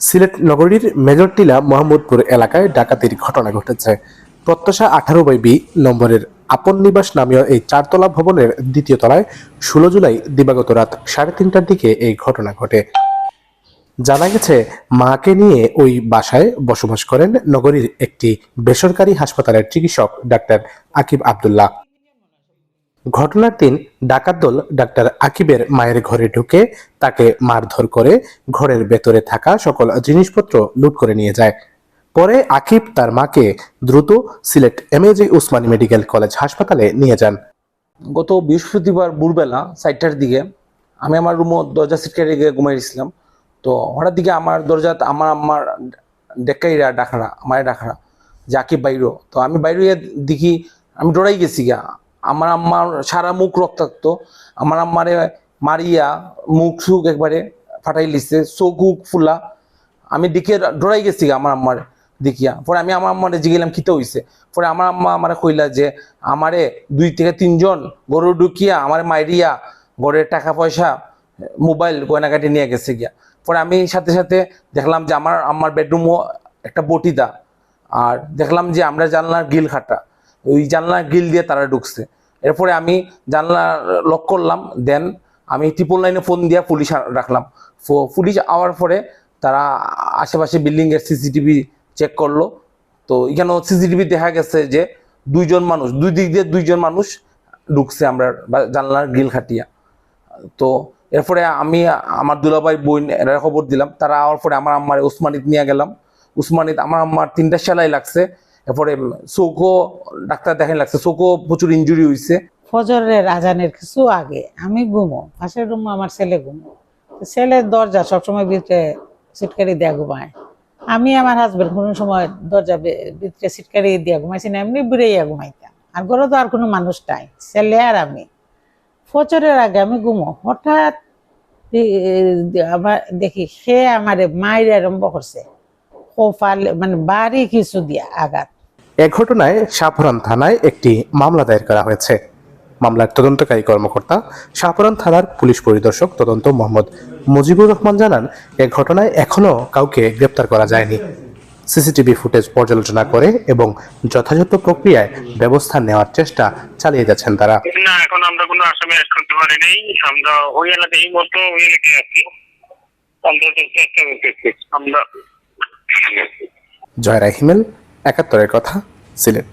সিলেট নগরীর মেজরটিলা মোহাম্মদপুর এলাকায় ডাকাতির ঘটনা ঘটেছে। প্রত্যাশা আঠারো বাই বি নম্বরের আপন নিবাস নামীয় এই চারতলা ভবনের দ্বিতীয় তলায় ষোলো জুলাই দিবাগত রাত সাড়ে তিনটার দিকে এই ঘটনা ঘটে। জানা গেছে, মাকে নিয়ে ওই বাসায় বসবাস করেন নগরীর একটি বেসরকারি হাসপাতালের চিকিৎসক ডাক্তার আকিব আব্দুল্লাহ। ঘটনার দিন ডাকাত দল ডাক্তার আকিবের মায়ের ঘরে ঢুকে তাকে মারধর করে ঘরের ভেতরে থাকা সকল জিনিসপত্র লুট করে নিয়ে যায়। পরে আকিব তার মাকে দ্রুত Sylhet MAG Osmani medical college হাসপাতালে নিয়ে যান। গত বৃহস্পতিবার ভোরবেলা সাইডটার দিকে আমি আমার রুমও দরজা সিটকারে গিয়ে ঘুমাইছিলাম তো হঠাৎ দিকে আমার দরজা, আমার আমার ডেকাইরা, ডাকারা আমার ডাকারা আকিব বাইরো। তো আমি বাইরে দেখি, আমি ডরাই গেছি গা আমার আম্মার সারা মুখ রক্তাক্ত, আমার আম্মারে মারিয়া মুখ সুখ একবারে ফাটাই লিছে চোখ ফুলা। আমি দিকে ডরাই গেছি আমার আম্মার দেখিয়া। পরে আমি আমার আম্মারে জিগেলাম কিতে হইছে? পরে আমার আম্মা আমার কইলা যে, আমারে দুই থেকে তিনজন গরু ঢুকিয়া, আমার মাইরিয়া গড়ের টাকা পয়সা, মোবাইল গয়নাকাটি নিয়ে গেছে গিয়া। পরে আমি সাথে সাথে দেখলাম যে আমার আমার বেডরুমও একটা বটিদা। আর দেখলাম যে আমরা জানলার গিল খাটা ওই জানলার গিল দিয়ে তারা ঢুকছে। এরপরে আমি জানলা লক করলাম দেন আমি ট্রিপল লাইনে ফোন দিয়ে পুলিশ রাখলাম। পুলিশ আওয়ার পরে তারা আশেপাশে বিল্ডিংয়ের সিসিটিভি চেক করল। তো এখানেও সিসিটিভি দেখা গেছে যে দুইজন মানুষ, দুই দিক দিয়ে দুইজন মানুষ ঢুকছে আমরা জানলার গ্রিল খাটিয়া। তো এরপরে আমি, আমার দুলাভাই বোন, এরা খবর দিলাম। তারা আওয়ার পরে আমার আম্মার উসমানিত নিয়ে গেলাম। উসমানিত, আমার আম্মার তিনটা সেলাই লাগছে। এরপরে চৌকো ডাক্তার দেখেন লাগছে চৌকো প্রচুর ইঞ্জুরি হয়েছে ফজরের আজানের কিছু আগে আমি ঘুমো, পাশের রুম আমার ছেলে ঘুমো। ছেলের দরজা সবসময় ভিতরে সিটকারি দেয়া ঘুমায়। আমি আমার হাজবেন্ড কোনো সময় দরজা ভিতরে সিটকারি দিয়া ঘুমাইছি না, এমনি বুড়াইয়া ঘুমাইতাম। আর ঘরে তো আর কোনো মানুষ নাই, ছেলে আর আমি। ফজরের আগে আমি ঘুমো, হঠাৎ আমার, দেখি সে আমারে মায়ের আরম্ভ করছে। কোফাল মানে বাড়ি কিছু দিয়া আঘাত। এ ঘটনায় শাহপুরান থানায় একটি মামলা দায়ের করা হয়েছে। মামলার তদন্তকারী কর্মকর্তা শাহপুরান থানার পুলিশ পরিদর্শক তদন্ত মোহাম্মদ মুজিবুর রহমান জানান এ ঘটনায় এখনও কাউকে গ্রেপ্তার করা যায়নি। সিসিটিভি ফুটেজ পর্যালোচনা করে এবং যথাযথ প্রক্রিয়ায় ব্যবস্থা নেওয়ার চেষ্টা চালিয়ে যাচ্ছেন তারা। না এখন আমরা কোনো আসামি অ্যাড করতে পারি নাই আমরা ওই এলাকায় এই মতো ওই এলাকায় আছি। আমরা চেষ্টা করতেছি। আমরা জয়রা হিমেল একাত্তরের কথা সিলেট।